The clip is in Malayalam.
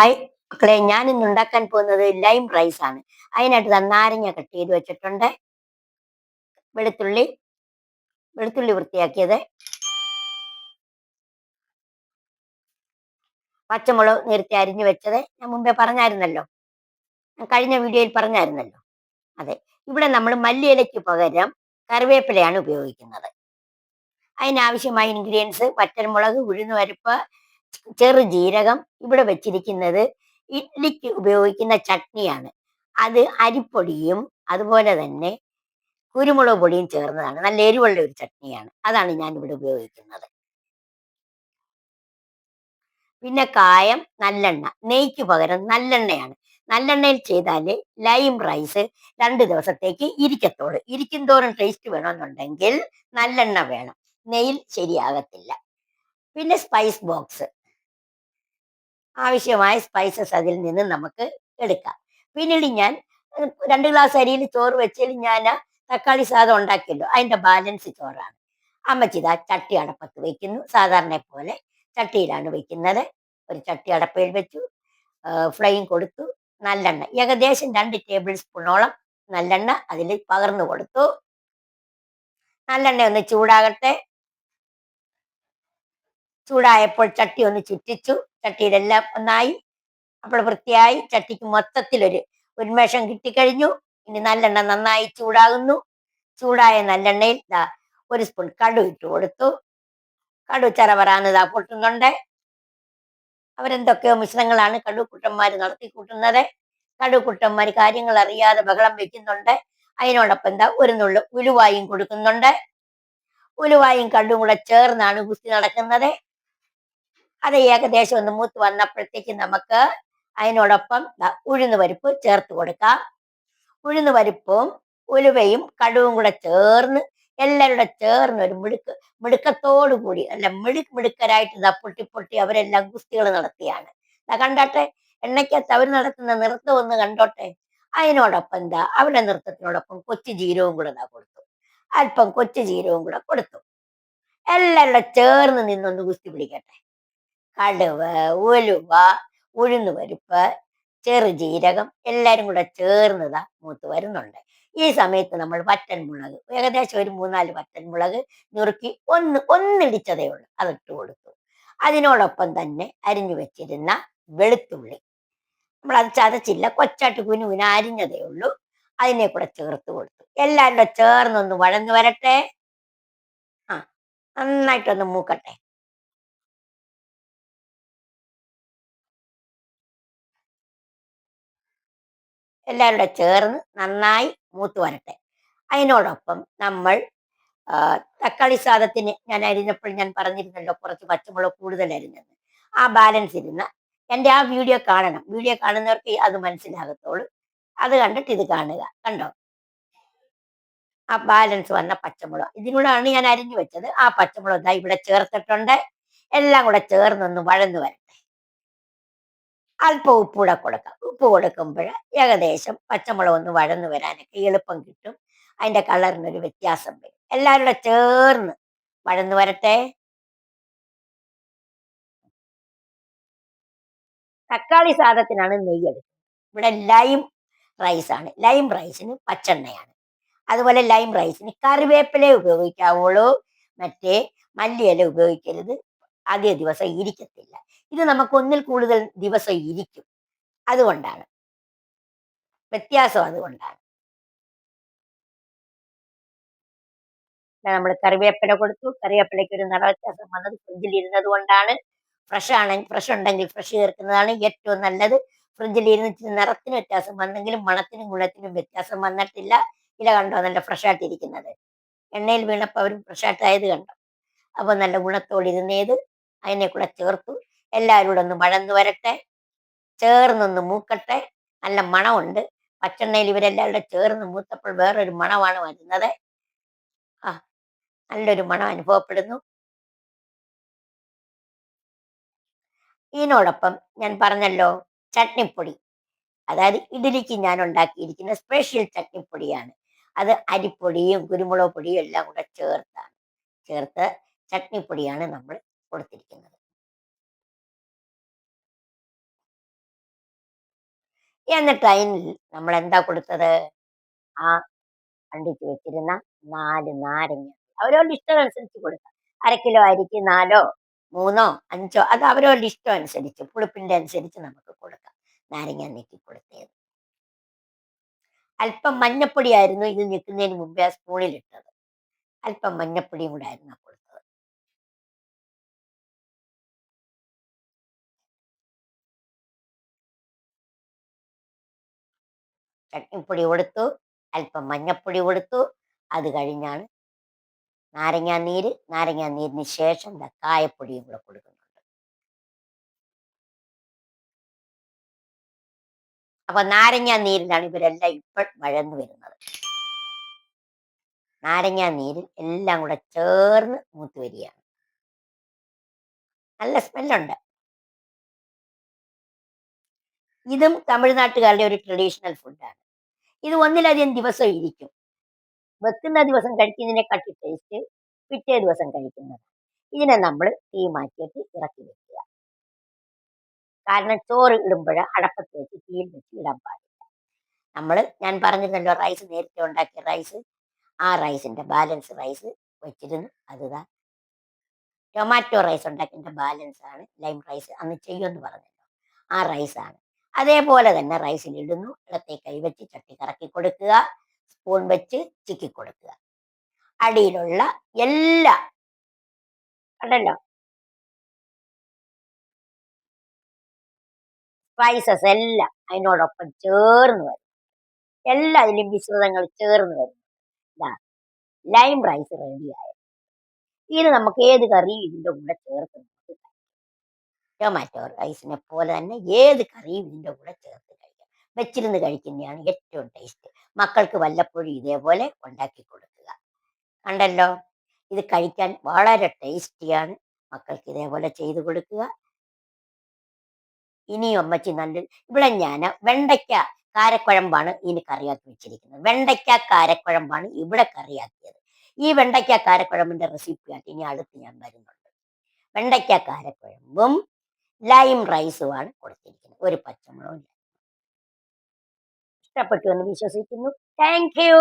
ഹായ് മക്കളെ ഞാൻ ഇന്ന് ഉണ്ടാക്കാൻ പോകുന്നത് ലൈം റൈസ് ആണ്. അതിനായിട്ട് നാരങ്ങ കട്ട് ചെയ്ത് വെച്ചിട്ടുണ്ട്. വെളുത്തുള്ളി വെളുത്തുള്ളി വൃത്തിയാക്കിയത്. പച്ചമുളക് നേരത്തെ അരിഞ്ഞു വെച്ചത്. ഞാൻ മുമ്പേ പറഞ്ഞായിരുന്നല്ലോ. കഴിഞ്ഞ വീഡിയോയിൽ പറഞ്ഞായിരുന്നല്ലോ. അതെ. ഇവിടെ നമ്മൾ മല്ലിയിലയ്ക്ക് പകരം കറിവേപ്പിലയാണ് ഉപയോഗിക്കുന്നത്. അതിനാവശ്യമായ ഇൻഗ്രീഡിയൻസ് പച്ചമുളക് ഉഴുന്നുപരിപ്പ് ചെറു ജീരകം ഇവിടെ വെച്ചിരിക്കുന്നത് ഇഡ്ലിക്ക് ഉപയോഗിക്കുന്ന ചട്നിയാണ്. അത് അരിപ്പൊടിയും അതുപോലെ തന്നെ കുരുമുളക് പൊടിയും ചേർന്നതാണ്. നല്ല എരിവുള്ള ഒരു ചട്നിയാണ്. അതാണ് ഞാൻ ഇവിടെ ഉപയോഗിക്കുന്നത്. പിന്നെ കായം നല്ലെണ്ണ. നെയ്ക്ക് പകരം നല്ലെണ്ണയാണ്. നല്ലെണ്ണയിൽ ചെയ്താൽ ലൈം റൈസ് രണ്ട് ദിവസത്തേക്ക് ഇരിക്കത്തോളൂ. ഇരിക്കും തോറും ടേസ്റ്റ് വേണമെന്നുണ്ടെങ്കിൽ നല്ലെണ്ണ വേണം. നെയ്യിൽ ശരിയാകത്തില്ല. പിന്നെ സ്പൈസ് ബോക്സ് ആവശ്യമായ സ്പൈസസ് അതിൽ നിന്ന് നമുക്ക് എടുക്കാം. പിന്നീട് ഞാൻ രണ്ട് ഗ്ലാസ് അരിയിൽ ചോറ് വെച്ചാൽ ഞാൻ തക്കാളി സാദം ഉണ്ടാക്കിയല്ലോ. അതിന്റെ ബാലൻസ് ചോറാണ്. അമ്മച്ചി ഇതാ ചട്ടി അടപ്പത്ത് വെക്കുന്നു. സാധാരണ പോലെ ചട്ടിയിലാണ് വെക്കുന്നത്. ഒരു ചട്ടി അടപ്പയിൽ വെച്ചു. ഫ്ലെയിം കൊടുത്തു. നല്ലെണ്ണ. ഏകദേശം രണ്ട് ടേബിൾ സ്പൂണോളം നല്ലെണ്ണ അതിൽ പകർന്നു കൊടുത്തു. നല്ലെണ്ണ ഒന്ന് ചൂടാകട്ടെ. ചൂടായപ്പോൾ ചട്ടി ഒന്ന് ചുറ്റിച്ചു. ചട്ടിയിലെല്ലാം ഒന്നായി. അപ്പോൾ വൃത്തിയായി ചട്ടിക്ക് മൊത്തത്തിലൊരു ഉന്മേഷം കിട്ടിക്കഴിഞ്ഞു. ഇനി നല്ലെണ്ണ നന്നായി ചൂടാകുന്നു. ചൂടായ നല്ലെണ്ണയിൽ ദാ ഒരു സ്പൂൺ കടു ഇട്ട് കൊടുത്തു. കടു ചറവറാന്ന് ദാ പൊട്ടുന്നുണ്ട്. അവരെന്തൊക്കെയോ മിശ്രങ്ങളാണ് കടുക്കുട്ടന്മാർ നടത്തി കൂട്ടുന്നത്. കടുക്കുട്ടന്മാർ കാര്യങ്ങൾ അറിയാതെ ബഹളം വെക്കുന്നുണ്ട്. അതിനോടൊപ്പം എന്താ ഒരു നുള്ളു ഉലുവായും കൊടുക്കുന്നുണ്ട്. ഉലുവായും കടും കൂടെ ചേർന്നാണ് ഗുസ്തി നടക്കുന്നത്. അത് ഏകദേശം ഒന്ന് മൂത്ത് വന്നപ്പോഴത്തേക്ക് നമുക്ക് അതിനോടൊപ്പം ഉഴുന്ന് പരിപ്പ് ചേർത്ത് കൊടുക്കാം. ഉഴുന്ന് പരിപ്പും ഉലുവയും കടുവും കൂടെ ചേർന്ന് എല്ലാവരുടെ ചേർന്ന് ഒരു മിടുക്ക് മിടുക്കത്തോടു കൂടി അല്ല മിടുക്ക് മിടുക്കരായിട്ട് ഇതാ പൊട്ടി പൊട്ടി അവരെല്ലാം ഗുസ്തികൾ നടത്തിയാണ്. കണ്ടോട്ടെ എണ്ണയ്ക്കകത്ത് അവർ നടത്തുന്ന നൃത്തം ഒന്ന് കണ്ടോട്ടെ. അതിനോടൊപ്പം എന്താ അവരുടെ നൃത്തത്തിനോടൊപ്പം കൊച്ചു ജീരവും കൂടെ ഇതാ കൊടുത്തു. അല്പം കൊച്ചു ജീരവും കൂടെ കൊടുത്തു. എല്ലാവരുടെ ചേർന്ന് നിന്നൊന്ന് ഗുസ്തി പിടിക്കട്ടെ. കടുവ് ഉലുവ ഉഴുന്നുപരിപ്പ് ചെറുജീരകം എല്ലാരും കൂടെ ചേർന്നതാ മൂത്ത് വരുന്നുണ്ട്. ഈ സമയത്ത് നമ്മൾ വറ്റൻമുളക് ഏകദേശം ഒരു മൂന്നാൽ വറ്റൻമുളക് നുറുക്കി ഒന്ന് ഒന്നിടിച്ചതേ ഉള്ളൂ. അതിട്ട് കൊടുത്തു. അതിനോടൊപ്പം തന്നെ അരിഞ്ഞു വെച്ചിരുന്ന വെളുത്തുള്ളി. നമ്മൾ അത് ചതച്ചില്ല കൊച്ചാട്ട് കുനു കുന അരിഞ്ഞതേ ഉള്ളൂ. അതിനെ കൂടെ ചേർത്ത് കൊടുത്തു. എല്ലാവരുടെ ചേർന്നൊന്ന് വഴന്നു വരട്ടെ. ആ നന്നായിട്ടൊന്ന് മൂക്കട്ടെ. എല്ലാവരുടെ ചേർന്ന് നന്നായി മൂത്ത് വരട്ടെ. അതിനോടൊപ്പം നമ്മൾ തക്കാളി സാദത്തിന് ഞാൻ അരിഞ്ഞപ്പോൾ ഞാൻ പറഞ്ഞിരുന്നല്ലോ കുറച്ച് പച്ചമുളക് കൂടുതൽ അരിഞ്ഞെന്ന് ആ ബാലൻസ് ഇരുന്ന എന്റെ ആ വീഡിയോ കാണണം. വീഡിയോ കാണുന്നവർക്ക് അത് മനസ്സിലാകത്തുള്ളൂ അത് കണ്ടിട്ട് ഇത് കാണുക. കണ്ടോ? ആ ബാലൻസ് വന്ന പച്ചമുളക്. ഇതിനോടാണ് ഞാൻ അരിഞ്ഞു വെച്ചത്. ആ പച്ചമുളക് ഇതാ ഇവിടെ ചേർത്തിട്ടുണ്ട്. എല്ലാം കൂടെ ചേർന്നൊന്ന് വഴന്നു വരട്ടെ. അല്പം ഉപ്പൂടെ കൊടുക്കാം. ഉപ്പ് കൊടുക്കുമ്പോൾ ഏകദേശം പച്ചമുളക് ഒന്ന് വഴന്നു വരാനൊക്കെ എളുപ്പം കിട്ടും. അതിന്റെ കളറിനൊരു വ്യത്യാസം വരും. എല്ലാവരുടെ ചേർന്ന് വഴന്നു വരട്ടെ. തക്കാളി സാധത്തിനാണ് നെയ്യ് എടുക്കുന്നത്. ഇവിടെ ലൈം റൈസാണ്. ലൈം റൈസിന് പച്ചെണ്ണയാണ്. അതുപോലെ ലൈം റൈസിന് കറിവേപ്പില ഉപയോഗിക്കാവുള്ളൂ. മറ്റേ മല്ലിയില ഉപയോഗിക്കരുത്. ആദ്യ ദിവസം ഇരിക്കത്തില്ല. ഇത് നമുക്ക് ഒന്നിൽ കൂടുതൽ ദിവസം ഇരിക്കും. അതുകൊണ്ടാണ്. വ്യത്യാസം അതുകൊണ്ടാണ്. നമ്മൾ കറിവേപ്പില കൊടുത്തു. കറിവേപ്പിലയ്ക്ക് ഒരു നിറവ്യത്യാസം വന്നത് ഫ്രിഡ്ജിൽ ഇരുന്നത് കൊണ്ടാണ്. ഫ്രഷ് ആണെങ്കിൽ ഫ്രഷ് ഉണ്ടെങ്കിൽ ഫ്രഷ് ചേർക്കുന്നതാണ് ഏറ്റവും നല്ലത്. ഫ്രിഡ്ജിൽ ഇരുന്ന് നിറത്തിന് വ്യത്യാസം വന്നെങ്കിലും മണത്തിനും ഗുണത്തിനും വ്യത്യാസം വന്നിട്ടില്ല. ഇല കണ്ടോ? നല്ല ഫ്രഷ് ആയിട്ടിരിക്കുന്നത് എണ്ണയിൽ വീണപ്പോൾ അവരും ഫ്രഷ് ആയിട്ടായത് കണ്ടോ. അപ്പോൾ നല്ല ഗുണത്തോടെ ഇരുന്നേത് അതിനെ കൂടെ ചേർത്തു. എല്ലാവരും കൂടെ ഒന്ന് മഴന്ന് വരട്ടെ ചേർന്നൊന്ന് മൂക്കട്ടെ. നല്ല മണമുണ്ട്. പച്ചെണ്ണയിൽ ഇവരെല്ലാവരുടെ ചേർന്ന് മൂത്തപ്പോൾ വേറൊരു മണമാണ് വരുന്നത്. ആ നല്ലൊരു മണം അനുഭവപ്പെടുന്നു. ഇതിനോടൊപ്പം ഞാൻ പറഞ്ഞല്ലോ ചട്നിപ്പൊടി. അതായത് ഇഡലിക്ക് ഞാൻ ഉണ്ടാക്കിയിരിക്കുന്ന സ്പെഷ്യൽ ചട്നിപ്പൊടിയാണ്. അത് അരിപ്പൊടിയും കുരുമുളക് പൊടിയും എല്ലാം കൂടെ ചേർത്താണ്. ചേർത്ത് ചട്നിപ്പൊടിയാണ് നമ്മൾ കൊടുത്തിരിക്കുന്നത്. എന്നിട്ട് അതിന് നമ്മൾ എന്താ കൊടുത്തത്? ആ കണ്ടിച്ച് വെച്ചിരുന്ന നാല് നാരങ്ങ. അവരവരുടെ ഇഷ്ടം അനുസരിച്ച് കൊടുക്കാം. അര കിലോ അരിക്ക് നാലോ മൂന്നോ അഞ്ചോ അത് അവരവരുടെ ഇഷ്ടം അനുസരിച്ച് പുളിപ്പിന്റെ അനുസരിച്ച് നമുക്ക് കൊടുക്കാം. നാരങ്ങ നീക്കി കൊടുത്തത് അല്പം മഞ്ഞപ്പൊടിയായിരുന്നു ഇത് നിൽക്കുന്നതിന് മുമ്പേ ആ സ്പൂണിലിട്ടത് അല്പം മഞ്ഞപ്പൊടിയും കൂടെ ആയിരുന്നു ചട്നിപ്പൊടി കൊടുത്തു അല്പം മഞ്ഞപ്പൊടി കൊടുത്തു. അത് കഴിഞ്ഞാണ് നാരങ്ങാ നീര്. നാരങ്ങാ നീരിന് ശേഷം കായപ്പൊടിയും കൂടെ കൊടുക്കുന്നുണ്ട്. അപ്പൊ നാരങ്ങാ നീരിലാണ് ഇവരെല്ലാം ഇപ്പോൾ വഴന്നു വരുന്നത്. നാരങ്ങാ നീരിൽ എല്ലാം കൂടെ ചേർന്ന് മൂത്ത് വരികയാണ്. നല്ല സ്മെല്ലുണ്ട്. ഇതും തമിഴ്നാട്ടുകാരുടെ ഒരു ട്രഡീഷണൽ ഫുഡാണ് ഇത് ഒന്നിലധികം ദിവസം ഇരിക്കും. വെക്കുന്ന ദിവസം കഴിക്കുന്നതിനെക്കാട്ടി ടേസ്റ്റ് പിറ്റേ ദിവസം കഴിക്കുന്നത് ഇതിനെ നമ്മൾ തീ മാറ്റിയിട്ട് ഇറക്കി വെക്കുക. കാരണം ചോറ് ഇടുമ്പോൾ അടപ്പത്ത് വെച്ച് തീയിൽ വെച്ച് ഇടാൻ പാടില്ല. നമ്മൾ ഞാൻ പറഞ്ഞിരുന്നല്ലോ റൈസ് നേരത്തെ ഉണ്ടാക്കിയ റൈസ് ആ റൈസിന്റെ ബാലൻസ് റൈസ് വെച്ചിരുന്നു. അതുതാ ടൊമാറ്റോ റൈസ് ഉണ്ടാക്കിയതിന്റെ ബാലൻസ് ആണ്. ലൈം റൈസ് അന്ന് ചെയ്യുമെന്ന് പറഞ്ഞല്ലോ. ആ റൈസാണ് അതേപോലെ തന്നെ റൈസിൽ ഇടുന്നു. ഇടത്തെ കൈവച്ച് ചട്ടി കറക്കി കൊടുക്കുക. സ്പൂൺ വെച്ച് ചിക്കി കൊടുക്കുക. അടിയിലുള്ള എല്ലാ കണ്ടല്ലോ? സ്പൈസസ് എല്ലാം അതിനോടൊപ്പം ചേർന്ന് വരും. എല്ലാ അതിലും മിശ്രിതങ്ങൾ ചേർന്ന് വരും. ലൈം റൈസ് റെഡിയായി ഇത് നമുക്ക് ഏത് കറിയും ഇതിന്റെ കൂടെ കഴിക്കാം ടൊമാറ്റോ റൈസിനെ പോലെ തന്നെ ഏത് കറിയും ഇതിന്റെ കൂടെ ചേർത്ത് കഴിക്കാം. വെച്ചിരുന്ന് കഴിക്കുന്നതാണ് ഏറ്റവും ടേസ്റ്റ് മക്കൾക്ക് വല്ലപ്പോഴും ഇതേപോലെ ഉണ്ടാക്കി കൊടുക്കുക. കണ്ടല്ലോ? ഇത് കഴിക്കാൻ വളരെ ടേസ്റ്റിയാണ് മക്കൾക്ക് ഇതേപോലെ ചെയ്തു കൊടുക്കുക. ഇനിയും അമ്മച്ചി നല്ല ഇവിടെ ഞാൻ വെണ്ടയ്ക്ക കാരക്കുഴമ്പാണ് ഇനി കറിയാക്കി വെച്ചിരിക്കുന്നത്. വെണ്ടയ്ക്ക കാരക്കുഴമ്പാണ് ഇവിടെ കറിയാക്കിയത്. ഈ വെണ്ടയ്ക്ക കാരക്കുഴമ്പിന്റെ റെസിപ്പിയായിട്ട് ഇനി അടുത്ത് ഞാൻ വരുന്നുണ്ട്. വെണ്ടയ്ക്ക കാരക്കുഴമ്പും ലൈം റൈസുമാണ് കൊടുത്തിരിക്കുന്നത്. ഒരു പച്ചമുളകും ഇഷ്ടപ്പെട്ടു എന്ന് വിശ്വസിക്കുന്നു. Thank you